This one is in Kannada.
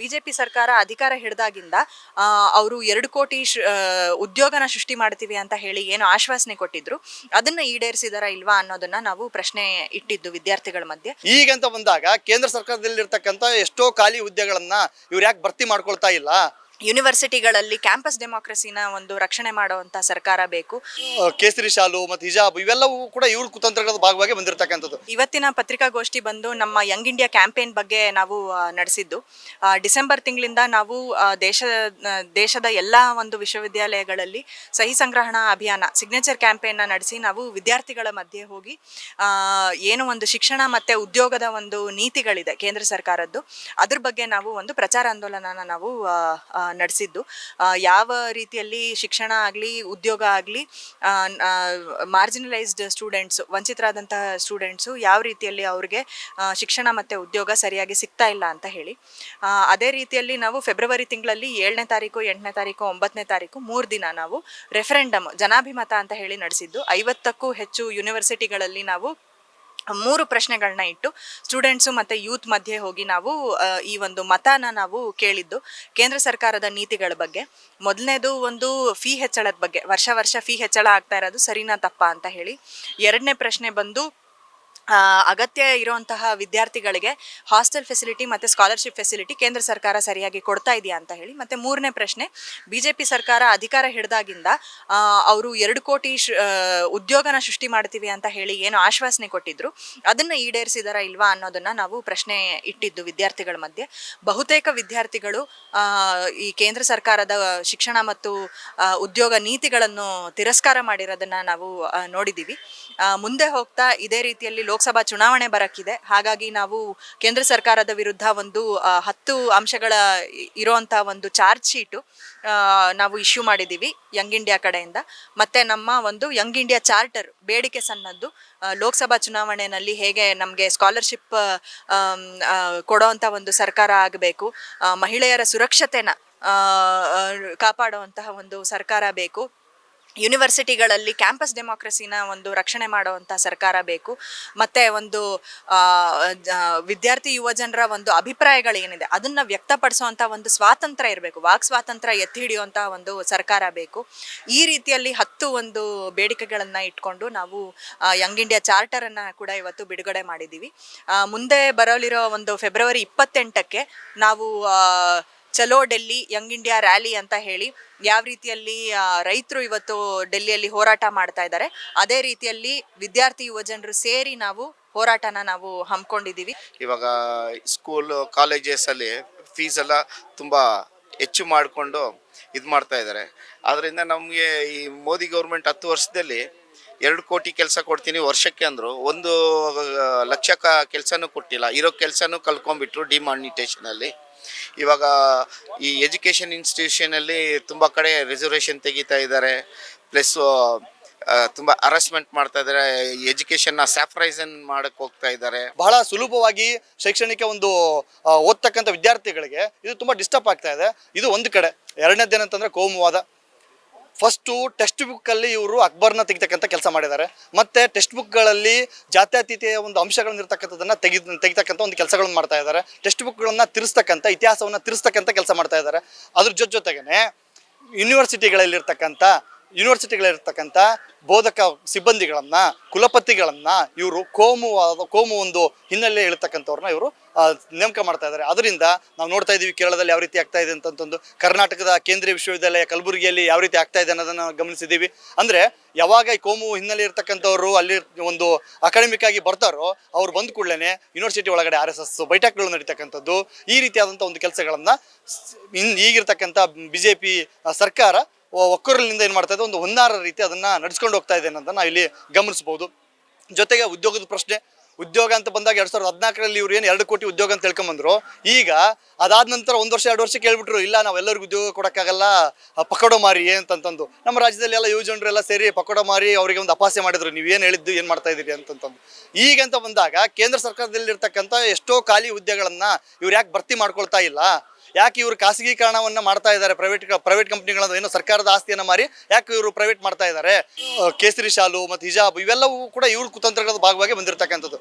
ಬಿಜೆಪಿ ಸರ್ಕಾರ ಅಧಿಕಾರ ಹಿಡಿದಾಗಿಂದ ಅವರು ಎರಡು ಕೋಟಿ ಉದ್ಯೋಗನ ಸೃಷ್ಟಿ ಮಾಡ್ತೀವಿ ಅಂತ ಹೇಳಿ ಏನು ಆಶ್ವಾಸನೆ ಕೊಟ್ಟಿದ್ರು. ಅದನ್ನ ಈಡೇರಿಸಿದಾರ ಇಲ್ವಾ ಅನ್ನೋದನ್ನ ನಾವು ಪ್ರಶ್ನೆ ಇಟ್ಟಿದ್ದು ವಿದ್ಯಾರ್ಥಿಗಳ ಮಧ್ಯೆ. ಈಗಂತ ಬಂದಾಗ ಕೇಂದ್ರ ಸರ್ಕಾರದಲ್ಲಿರ್ತಕ್ಕಂಥ ಎಷ್ಟೋ ಖಾಲಿ ಹುದ್ದೆಗಳನ್ನ ಇವ್ರು ಯಾಕೆ ಭರ್ತಿ ಮಾಡ್ಕೊಳ್ತಾ ಇಲ್ಲ? ಯೂನಿವರ್ಸಿಟಿಗಳಲ್ಲಿ ಕ್ಯಾಂಪಸ್ ಡೆಮೋಕ್ರಸಿನ ಒಂದು ರಕ್ಷಣೆ ಮಾಡುವಂತಹ ಸರ್ಕಾರ ಬೇಕು. ಕೇಸರಿ ಶಾಲು ಮತ್ತು ಹಿಜಾಬ್ ಇವೆಲ್ಲವೂ ಕೂಡ ಇವ್ರ ಕುತಂತ್ರಗಳ ಭಾಗವಾಗಿ ಬಂದಿರತಕ್ಕಂಥದ್ದು. ಇವತ್ತಿನ ಪತ್ರಿಕಾಗೋಷ್ಠಿ ಬಂದು ನಮ್ಮ ಯಂಗ್ ಇಂಡಿಯಾ ಕ್ಯಾಂಪೇನ್ ಬಗ್ಗೆ ನಾವು ನಡೆಸಿದ್ದು. ಡಿಸೆಂಬರ್ ತಿಂಗಳಿಂದ ನಾವು ದೇಶ ದೇಶದ ಎಲ್ಲ ಒಂದು ವಿಶ್ವವಿದ್ಯಾಲಯಗಳಲ್ಲಿ ಸಹಿ ಸಂಗ್ರಹಣಾ ಅಭಿಯಾನ ಸಿಗ್ನೇಚರ್ ಕ್ಯಾಂಪೇನ್ನ ನಡೆಸಿ ನಾವು ವಿದ್ಯಾರ್ಥಿಗಳ ಮಧ್ಯೆ ಹೋಗಿ ಏನು ಒಂದು ಶಿಕ್ಷಣ ಮತ್ತೆ ಉದ್ಯೋಗದ ಒಂದು ನೀತಿಗಳಿದೆ ಕೇಂದ್ರ ಸರ್ಕಾರದ್ದು. ಅದ್ರ ಬಗ್ಗೆ ನಾವು ಒಂದು ಪ್ರಚಾರ ಆಂದೋಲನನ ನಾವು ನಡೆಸಿದ್ದು. ಯಾವ ರೀತಿಯಲ್ಲಿ ಶಿಕ್ಷಣ ಆಗಲಿ, ಉದ್ಯೋಗ ಆಗಲಿ ಮಾರ್ಜಿನಲೈಸ್ಡ್ ಸ್ಟೂಡೆಂಟ್ಸು ವಂಚಿತರಾದಂತಹ ಸ್ಟೂಡೆಂಟ್ಸು ಯಾವ ರೀತಿಯಲ್ಲಿ ಅವ್ರಿಗೆ ಶಿಕ್ಷಣ ಮತ್ತು ಉದ್ಯೋಗ ಸರಿಯಾಗಿ ಸಿಗ್ತಾ ಇಲ್ಲ ಅಂತ ಹೇಳಿ. ಅದೇ ರೀತಿಯಲ್ಲಿ ನಾವು ಫೆಬ್ರವರಿ ತಿಂಗಳಲ್ಲಿ ಏಳನೇ ತಾರೀಕು, ಎಂಟನೇ ತಾರೀಕು, ಒಂಬತ್ತನೇ ತಾರೀಕು ಮೂರು ದಿನ ನಾವು ರೆಫರೆಂಡಮ್ ಜನಾಭಿಮತ ಅಂತ ಹೇಳಿ ನಡೆಸಿದ್ದು. ಐವತ್ತಕ್ಕೂ ಹೆಚ್ಚು ಯೂನಿವರ್ಸಿಟಿಗಳಲ್ಲಿ ನಾವು ಮೂರು ಪ್ರಶ್ನೆಗಳನ್ನ ಇಟ್ಟು ಸ್ಟೂಡೆಂಟ್ಸು ಮತ್ತು ಯೂತ್ ಮಧ್ಯೆ ಹೋಗಿ ನಾವು ಈ ಒಂದು ಮತನ ನಾವು ಕೇಳಿದ್ದು ಕೇಂದ್ರ ಸರ್ಕಾರದ ನೀತಿಗಳ ಬಗ್ಗೆ. ಮೊದಲನೇದು ಒಂದು ಫೀ ಹೆಚ್ಚಳದ ಬಗ್ಗೆ. ವರ್ಷ ವರ್ಷ ಫೀ ಹೆಚ್ಚಳ ಆಗ್ತಾ ಇರೋದು ಸರಿನಾ ತಪ್ಪಾ ಅಂತ ಹೇಳಿ. ಎರಡನೇ ಪ್ರಶ್ನೆ ಬಂದು ಅಗತ್ಯ ಇರುವಂತಹ ವಿದ್ಯಾರ್ಥಿಗಳಿಗೆ ಹಾಸ್ಟೆಲ್ ಫೆಸಿಲಿಟಿ ಮತ್ತು ಸ್ಕಾಲರ್ಶಿಪ್ ಫೆಸಿಲಿಟಿ ಕೇಂದ್ರ ಸರ್ಕಾರ ಸರಿಯಾಗಿ ಕೊಡ್ತಾ ಇದೆಯಾ ಅಂತ ಹೇಳಿ ಮತ್ತು ಮೂರನೇ ಪ್ರಶ್ನೆ ಬಿ ಜೆ ಪಿ ಸರ್ಕಾರ ಅಧಿಕಾರ ಹಿಡಿದಾಗಿಂದ ಅವರು ಎರಡು ಕೋಟಿ ಉದ್ಯೋಗನ ಸೃಷ್ಟಿ ಮಾಡ್ತೀವಿ ಅಂತ ಹೇಳಿ ಏನು ಆಶ್ವಾಸನೆ ಕೊಟ್ಟಿದ್ರು, ಅದನ್ನು ಈಡೇರಿಸಿದಾರಾ ಇಲ್ವಾ ಅನ್ನೋದನ್ನು ನಾವು ಪ್ರಶ್ನೆ ಇಟ್ಟಿದ್ದು ವಿದ್ಯಾರ್ಥಿಗಳ ಮಧ್ಯೆ. ಬಹುತೇಕ ವಿದ್ಯಾರ್ಥಿಗಳು ಈ ಕೇಂದ್ರ ಸರ್ಕಾರದ ಶಿಕ್ಷಣ ಮತ್ತು ಉದ್ಯೋಗ ನೀತಿಗಳನ್ನು ತಿರಸ್ಕಾರ ಮಾಡಿರೋದನ್ನು ನಾವು ನೋಡಿದ್ದೀವಿ ಮುಂದೆ ಹೋಗ್ತಾ ಇದೇ ರೀತಿಯಲ್ಲಿ ಲೋಕಸಭಾ ಚುನಾವಣೆ ಬರಕ್ಕಿದೆ. ಹಾಗಾಗಿ ನಾವು ಕೇಂದ್ರ ಸರ್ಕಾರದ ವಿರುದ್ಧ ಒಂದು ಹತ್ತು ಅಂಶಗಳ ಇರುವಂತಹ ಒಂದು ಚಾರ್ಜ್ ಶೀಟು ನಾವು ಇಶ್ಯೂ ಮಾಡಿದ್ದೀವಿ ಯಂಗ್ ಇಂಡಿಯಾ ಕಡೆಯಿಂದ. ಮತ್ತೆ ನಮ್ಮ ಒಂದು ಯಂಗ್ ಇಂಡಿಯಾ ಚಾರ್ಟರ್ ಬೇಡಿಕೆ ಸನ್ನದ್ದು ಲೋಕಸಭಾ ಚುನಾವಣೆಯಲ್ಲಿ ಹೇಗೆ ನಮಗೆ ಸ್ಕಾಲರ್ಶಿಪ್ ಕೊಡುವಂತ ಒಂದು ಸರ್ಕಾರ ಆಗಬೇಕು ಮಹಿಳೆಯರ ಸುರಕ್ಷತೆನ ಕಾಪಾಡುವಂತಹ ಒಂದು ಸರ್ಕಾರ ಬೇಕು ಯೂನಿವರ್ಸಿಟಿಗಳಲ್ಲಿ ಕ್ಯಾಂಪಸ್ ಡೆಮೋಕ್ರಸಿನ ಒಂದು ರಕ್ಷಣೆ ಮಾಡುವಂಥ ಸರ್ಕಾರ ಬೇಕು. ಮತ್ತು ಒಂದು ವಿದ್ಯಾರ್ಥಿ ಯುವಜನರ ಒಂದು ಅಭಿಪ್ರಾಯಗಳೇನಿದೆ ಅದನ್ನು ವ್ಯಕ್ತಪಡಿಸುವಂಥ ಒಂದು ಸ್ವಾತಂತ್ರ್ಯ ಇರಬೇಕು. ವಾಕ್ ಸ್ವಾತಂತ್ರ್ಯ ಎತ್ತಿ ಹಿಡಿಯುವಂಥ ಒಂದು ಸರ್ಕಾರ ಬೇಕು. ಈ ರೀತಿಯಲ್ಲಿ ಹತ್ತು ಒಂದು ಬೇಡಿಕೆಗಳನ್ನು ಇಟ್ಕೊಂಡು ನಾವು ಯಂಗ್ ಇಂಡಿಯಾ ಚಾರ್ಟರನ್ನು ಕೂಡ ಇವತ್ತು ಬಿಡುಗಡೆ ಮಾಡಿದ್ದೀವಿ. ಮುಂದೆ ಬರಲಿರೋ ಒಂದು ಫೆಬ್ರವರಿ ಇಪ್ಪತ್ತೆಂಟಕ್ಕೆ ನಾವು ಚಲೋ ಡೆಲ್ಲಿ, ಯಂಗ್ ಇಂಡಿಯಾ ರ್ಯಾಲಿ ಅಂತ ಹೇಳಿ ಯಾವ ರೀತಿಯಲ್ಲಿ ರೈತರು ಇವತ್ತು ಡೆಲ್ಲಿಯಲ್ಲಿ ಹೋರಾಟ ಮಾಡ್ತಾ ಇದ್ದಾರೆ. ಅದೇ ರೀತಿಯಲ್ಲಿ ವಿದ್ಯಾರ್ಥಿ ಯುವಜನರು ಸೇರಿ ನಾವು ಹೋರಾಟನ ನಾವು ಹಮ್ಮಿಕೊಂಡಿದ್ದೀವಿ. ಇವಾಗ ಸ್ಕೂಲ್ ಕಾಲೇಜಸಲ್ಲಿ ಫೀಸ್ ಎಲ್ಲ ತುಂಬ ಹೆಚ್ಚು ಮಾಡಿಕೊಂಡು ಇದು ಮಾಡ್ತಾ ಇದ್ದಾರೆ. ಆದ್ದರಿಂದ ನಮಗೆ ಈ ಮೋದಿ ಗೌರ್ಮೆಂಟ್ ಹತ್ತು ವರ್ಷದಲ್ಲಿ ಎರಡು ಕೋಟಿ ಕೆಲಸ ಕೊಡ್ತೀನಿ ವರ್ಷಕ್ಕೆ ಅಂದರು. ಒಂದು ಲಕ್ಷ ಕೆಲಸನೂ ಕೊಟ್ಟಿಲ್ಲ. ಇರೋ ಕೆಲಸನೂ ಕಲ್ಕೊಂಡ್ಬಿಟ್ರು ಡಿಮಾನಿಟೇಷನಲ್ಲಿ ಇವಾಗ ಈ ಎಜುಕೇಷನ್ ಇನ್ಸ್ಟಿಟ್ಯೂಷನಲ್ಲಿ ತುಂಬ ಕಡೆ ರಿಸರ್ವೇಷನ್ ತೆಗಿತಾ ಇದ್ದಾರೆ. ಪ್ಲಸ್ಸು ತುಂಬ ಅರೆಸ್ಟ್ಮೆಂಟ್ ಮಾಡ್ತಾ ಇದ್ದಾರೆ. ಎಜುಕೇಷನ್ನ ಸ್ಯಾಫ್ರೈಸನ್ ಮಾಡಕ್ಕೆ ಹೋಗ್ತಾ ಇದ್ದಾರೆ. ಬಹಳ ಸುಲಭವಾಗಿ ಶೈಕ್ಷಣಿಕ ಒಂದು ಓದ್ತಕ್ಕಂಥ ವಿದ್ಯಾರ್ಥಿಗಳಿಗೆ ಇದು ತುಂಬ ಡಿಸ್ಟರ್ಬ್ ಆಗ್ತಾ ಇದೆ. ಇದು ಒಂದು ಕಡೆ. ಎರಡನೇದೇನಂತಂದ್ರೆ ಕೋಮುವಾದ. ಫಸ್ಟು ಟೆಕ್ಸ್ಟ್ ಬುಕ್ಕಲ್ಲಿ ಇವರು ಅಕ್ಬರ್ನ ತೆಗಿತಕ್ಕಂಥ ಕೆಲಸ ಮಾಡಿದ್ದಾರೆ. ಮತ್ತೆ ಟೆಕ್ಸ್ಟ್ ಬುಕ್ಗಳಲ್ಲಿ ಜಾತ್ಯತೀತೆಯ ಒಂದು ಅಂಶಗಳನ್ನ ಇರ್ತಕ್ಕಂಥದ್ದನ್ನ ತೆಗಿ, ತೆಗಿತಕ್ಕಂಥ ಒಂದು ಕೆಲಸಗಳನ್ನು ಮಾಡ್ತಾ ಇದ್ದಾರೆ. ಟೆಕ್ಸ್ಟ್ ಬುಕ್ಗಳನ್ನು ತಿರ್ಸ್ತಕ್ಕಂಥ, ಇತಿಹಾಸವನ್ನು ತಿರ್ಸ್ತಕ್ಕಂಥ ಕೆಲಸ ಮಾಡ್ತಾ ಇದ್ದಾರೆ. ಅದ್ರ ಜೊತೆ ಜೊತೆಗೇನೆ ಯೂನಿವರ್ಸಿಟಿಗಳಲ್ಲಿರ್ತಕ್ಕಂಥ ಯೂನಿವರ್ಸಿಟಿಗಳಿರ್ತಕ್ಕಂಥ ಬೋಧಕ ಸಿಬ್ಬಂದಿಗಳನ್ನ, ಕುಲಪತಿಗಳನ್ನ ಇವರು ಕೋಮುವಾದ, ಕೋಮು ಒಂದು ಹಿನ್ನೆಲೆ ಹೇಳ್ತಕ್ಕಂಥವ್ರನ್ನ ಇವರು ನೇಮಕ ಮಾಡ್ತಾ ಇದ್ದಾರೆ. ಅದರಿಂದ ನಾವು ನೋಡ್ತಾ ಇದ್ದೀವಿ ಕೇರಳದಲ್ಲಿ ಯಾವ ರೀತಿ ಆಗ್ತಾ ಇದೆ ಅಂತಂತಂದು, ಕರ್ನಾಟಕದ ಕೇಂದ್ರೀಯ ವಿಶ್ವವಿದ್ಯಾಲಯ ಕಲಬುರಗಿಯಲ್ಲಿ ಯಾವ ರೀತಿ ಆಗ್ತಾ ಇದೆ ಅನ್ನೋದನ್ನು ಗಮನಿಸಿದ್ದೀವಿ ಅಂದರೆ ಯಾವಾಗ ಈ ಕೋಮು ಹಿನ್ನೆಲೆ ಇರ್ತಕ್ಕಂಥವ್ರು ಅಲ್ಲಿ ಒಂದು ಅಕಾಡೆಮಿಕ್ ಆಗಿ ಬರ್ತಾರೋ, ಅವ್ರು ಬಂದ ಕೂಡಲೇ ಯೂನಿವರ್ಸಿಟಿ ಒಳಗಡೆ ಆರ್ ಎಸ್ ಎಸ್ ಬೈಠಕ್ಗಳು ನಡೀತಕ್ಕಂಥದ್ದು. ಈ ರೀತಿಯಾದಂಥ ಒಂದು ಕೆಲಸಗಳನ್ನು ಈಗಿರ್ತಕ್ಕಂಥ ಬಿ ಸರ್ಕಾರ ಒಕ್ಕೂರಲಿಂದ ಏನು ಮಾಡ್ತಾ ಇದೆ? ಒಂದು ಹೊನ್ನಾರ ರೀತಿ ಅದನ್ನ ನಡೆಸ್ಕೊಂಡು ಹೋಗ್ತಾ ಇದೆ ಅಂತ ನಾವು ಇಲ್ಲಿ ಗಮನಿಸಬಹುದು ಜೊತೆಗೆ ಉದ್ಯೋಗದ ಪ್ರಶ್ನೆ, ಉದ್ಯೋಗ ಅಂತ ಬಂದಾಗ ಎರಡು ಸಾವಿರದ ಹದಿನಾಲ್ಕರಲ್ಲಿ ಇವ್ರು ಏನು ಎರಡು ಕೋಟಿ ಉದ್ಯೋಗ ಅಂತ ತಿಳ್ಕೊಂಬಂದ್ರು. ಈಗ ಅದಾದ ನಂತರ ಒಂದು ವರ್ಷ, ಎರಡು ವರ್ಷ ಕೇಳ್ಬಿಟ್ರು ಇಲ್ಲ ನಾವೆಲ್ಲರಿಗೂ ಉದ್ಯೋಗ ಕೊಡೋಕ್ಕಾಗಲ್ಲ ಪಕೋಡೋ ಮಾರಿ ಅಂತಂತಂದು. ನಮ್ಮ ರಾಜ್ಯದಲ್ಲಿ ಎಲ್ಲ ಯುವಜನರು ಎಲ್ಲ ಸೇರಿ ಪಕೋಡ ಮಾರಿ ಅವರಿಗೆ ಒಂದು ಅಪಾಸೆ ಮಾಡಿದ್ರು. ನೀವು ಏನು ಹೇಳಿದ್ದು, ಏನು ಮಾಡ್ತಾ ಇದ್ದೀರಿ ಅಂತಂತಂದು. ಈಗಂತ ಬಂದಾಗ ಕೇಂದ್ರ ಸರ್ಕಾರದಲ್ಲಿರ್ತಕ್ಕಂಥ ಎಷ್ಟೋ ಖಾಲಿ ಹುದ್ದೆಗಳನ್ನು ಇವ್ರು ಯಾಕೆ ಭರ್ತಿ ಮಾಡ್ಕೊಳ್ತಾ ಇಲ್ಲ? ಯಾಕೆ ಇವರು ಖಾಸಗೀಕರಣವನ್ನ ಮಾಡ್ತಾ ಇದ್ದಾರೆ? ಪ್ರೈವೇಟ್ ಪ್ರೈವೇಟ್ ಕಂಪ್ನಿಗಳನ್ನು ಏನು ಸರ್ಕಾರದ ಆಸ್ತಿಯನ್ನು ಮಾರಿ ಯಾಕೆ ಇವರು ಪ್ರೈವೇಟ್ ಮಾಡ್ತಾ ಇದ್ದಾರೆ? ಕೇಸರಿ ಶಾಲು, ಮತ್ತು ಹಿಜಾಬ್ ಇವೆಲ್ಲವೂ ಕೂಡ ಇವ್ರ ಕುತಂತ್ರಗಳ ಭಾಗವಾಗಿ ಬಂದಿರತಕ್ಕಂಥದ್ದು.